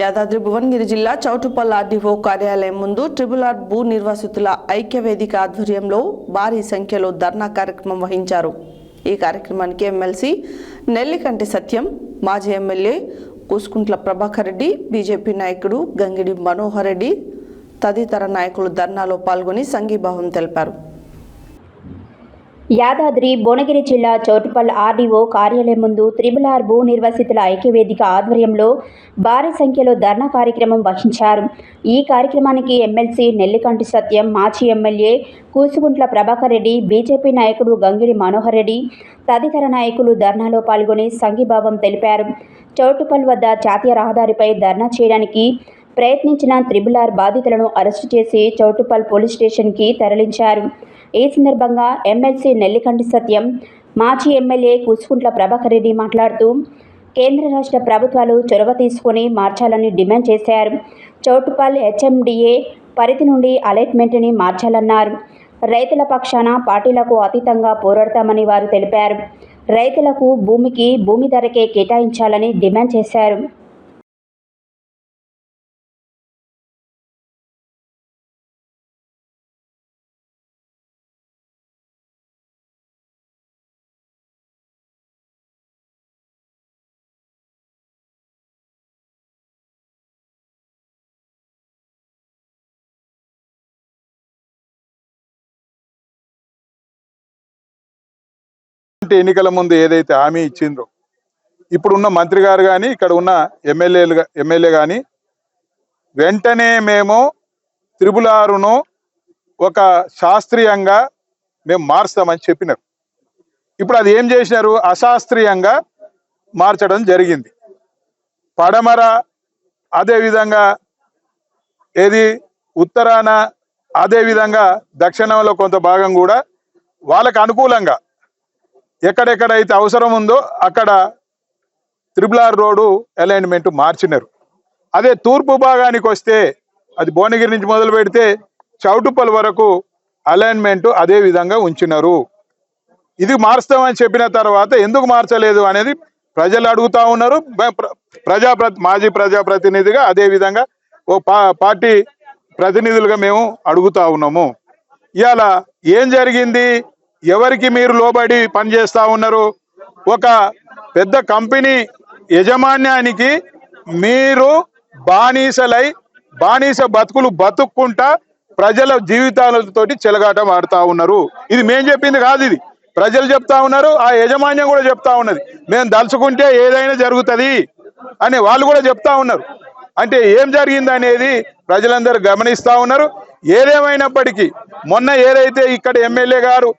యాదాద్రి భువనగిరి జిల్లా చౌటుపల్ల ఆర్డీఓ కార్యాలయం ముందు ట్రిబుల్ ఆర్ భూ నిర్వాసితుల ఐక్యవేదిక ఆధ్వర్యంలో భారీ సంఖ్యలో ధర్నా కార్యక్రమం వహించారు. ఈ కార్యక్రమానికి ఎమ్మెల్సీ నెల్లికంటి సత్యం మాజీ ఎమ్మెల్యే కూసుకుంట్ల ప్రభాకర్ రెడ్డి బీజేపీ నాయకుడు గంగిడి మనోహర్ రెడ్డి తదితర నాయకులు ధర్నాలో పాల్గొని సంఘీభావం తెలిపారు. యాదాద్రి భువనగిరి జిల్లా చౌటుపల్ ఆర్డీఓ కార్యాలయం ముందు త్రిబుల్ ఆర్ భూ నిర్వాసితుల ఐక్యవేదిక ఆధ్వర్యంలో భారీ సంఖ్యలో ధర్నా కార్యక్రమం వహించారు. ఈ కార్యక్రమానికి ఎమ్మెల్సీ నెల్లికంటి సత్యం మాజీ ఎమ్మెల్యే కూసుగుంట్ల ప్రభాకర్ రెడ్డి బీజేపీ నాయకుడు గంగిడి మనోహర్ రెడ్డి తదితర నాయకులు ధర్నాలో పాల్గొని సంఘీభావం తెలిపారు. చౌటుపల్ వద్ద జాతీయ రహదారిపై ధర్నా చేయడానికి ప్రయత్నించిన త్రిబుల్ ఆర్ బాధితులను అరెస్టు చేసి చౌటుపల్ పోలీస్ స్టేషన్కి తరలించారు. ఈ సందర్భంగా ఎమ్మెల్సీ నెల్లికంటి సత్యం మాజీ ఎమ్మెల్యే కూసుకుంట్ల ప్రభాకర్ రెడ్డి మాట్లాడుతూ కేంద్ర రాష్ట్ర ప్రభుత్వాలు చొరవ తీసుకొని మార్చాలని డిమాండ్ చేశారు. చౌటుపల్ హెచ్ఎండిఏ పరిధి నుండి అలైట్మెంట్ని మార్చాలన్నారు. రైతుల పక్షాన పార్టీలకు అతీతంగా పోరాడతామని వారు తెలిపారు. రైతులకు భూమికి భూమి ధరకే కేటాయించాలని డిమాండ్ చేశారు. అంటే ఎన్నికల ముందు ఏదైతే హామీ ఇచ్చిండ్రో ఇప్పుడున్న మంత్రి గారు కానీ ఇక్కడ ఉన్న ఎమ్మెల్యేలు ఎమ్మెల్యే కానీ వెంటనే మేము త్రిపుల్ ఆరును ఒక శాస్త్రీయంగా మేము మారుస్తామని చెప్పినారు. ఇప్పుడు అది ఏం చేసినారు? అశాస్త్రీయంగా మార్చడం జరిగింది. పడమర అదేవిధంగా ఏది ఉత్తరాన అదేవిధంగా దక్షిణంలో కొంత భాగం కూడా వాళ్ళకు అనుకూలంగా ఎక్కడెక్కడైతే అవసరం ఉందో అక్కడ త్రిబుల్ ఆర్ రోడ్డు అలైన్మెంట్ మార్చినారు. అదే తూర్పు భాగానికి వస్తే అది భువనగిరి నుంచి మొదలు పెడితే చౌటుపల్ వరకు అలైన్మెంట్ అదే విధంగా ఉంచినారు. ఇది మారుస్తామని చెప్పిన తర్వాత ఎందుకు మార్చలేదు అనేది ప్రజలు అడుగుతా ఉన్నారు. బ- ప్ర- మాజీ ప్రజాప్రతినిధిగా అదే విధంగా ఓ పా- పార్టీ ప్రతినిధులుగా మేము అడుగుతా ఉన్నాము. ఇవాళ ఏం జరిగింది? ఎవరికి మీరు లోబడి పనిచేస్తూ ఉన్నారు? ఒక పెద్ద కంపెనీ యజమాన్యానికి మీరు బానిసలై బానిస బతుకులు బతుక్కుంటా ప్రజల జీవితాలతోటి చెలగాటం ఆడుతూ ఉన్నారు. ఇది మేం చెప్పింది కాదు ఇది. ప్రజలు చెప్తా ఉన్నారు ఆ యజమాన్యం కూడా చెప్తా ఉన్నది. మేము దలుచుకుంటే ఏదైనా జరుగుతుంది అని వాళ్ళు కూడా చెప్తా ఉన్నారు. అంటే ఏం జరిగింది అనేది ప్రజలందరూ గమనిస్తూ ఉన్నారు. ఏదేమైనప్పటికీ మొన్న ఏదైతే ఇక్కడ ఎమ్మెల్యే గారు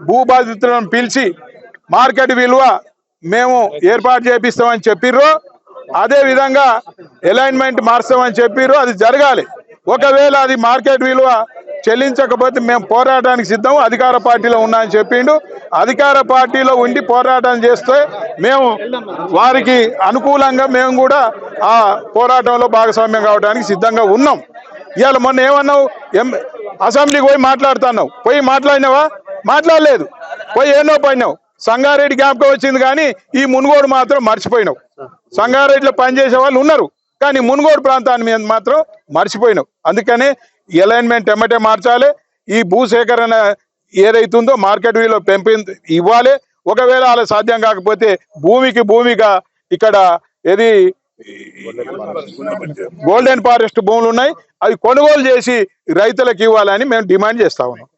భూబాధితులను పిలిచి మార్కెట్ విలువ మేము ఏర్పాటు చేపిస్తామని చెప్పిర్రు. అదే విధంగా అలైన్మెంట్ మార్చామని చెప్పిర్రు. అది జరగాలి. ఒకవేళ అది మార్కెట్ విలువ చెల్లించకపోతే మేము పోరాటానికి సిద్ధం అధికార పార్టీలో ఉన్నా అని చెప్పిండు. అధికార పార్టీలో ఉండి పోరాటం చేస్తే మేము వారికి అనుకూలంగా మేము కూడా ఆ పోరాటంలో భాగస్వామ్యం కావడానికి సిద్ధంగా ఉన్నాం. ఇవాళ మొన్న ఏమన్నావు? ఎం అసెంబ్లీకి పోయి మాట్లాడుతున్నావు. పోయి మాట్లాడినావా? మాట్లాడలేదు. పోయి ఏనో పడినావు. సంగారెడ్డి జ్ఞాపకం వచ్చింది కానీ ఈ మునుగోడు మాత్రం మర్చిపోయినావు. సంగారెడ్డిలో పనిచేసే వాళ్ళు ఉన్నారు కానీ మునుగోడు ప్రాంతాన్ని మీద మాత్రం మర్చిపోయినావు. అందుకనే అలైన్మెంట్ ఎమ్మటే మార్చాలి. ఈ భూసేకరణ ఏదైతుందో మార్కెట్ విలువ పెంపి ఇవ్వాలి. ఒకవేళ అలా సాధ్యం కాకపోతే భూమికి భూమిగా ఇక్కడ ఏది గోల్డెన్ ఫారెస్ట్ భూములు ఉన్నాయి అవి కొనుగోలు చేసి రైతులకు ఇవ్వాలని మేము డిమాండ్ చేస్తా ఉన్నాం.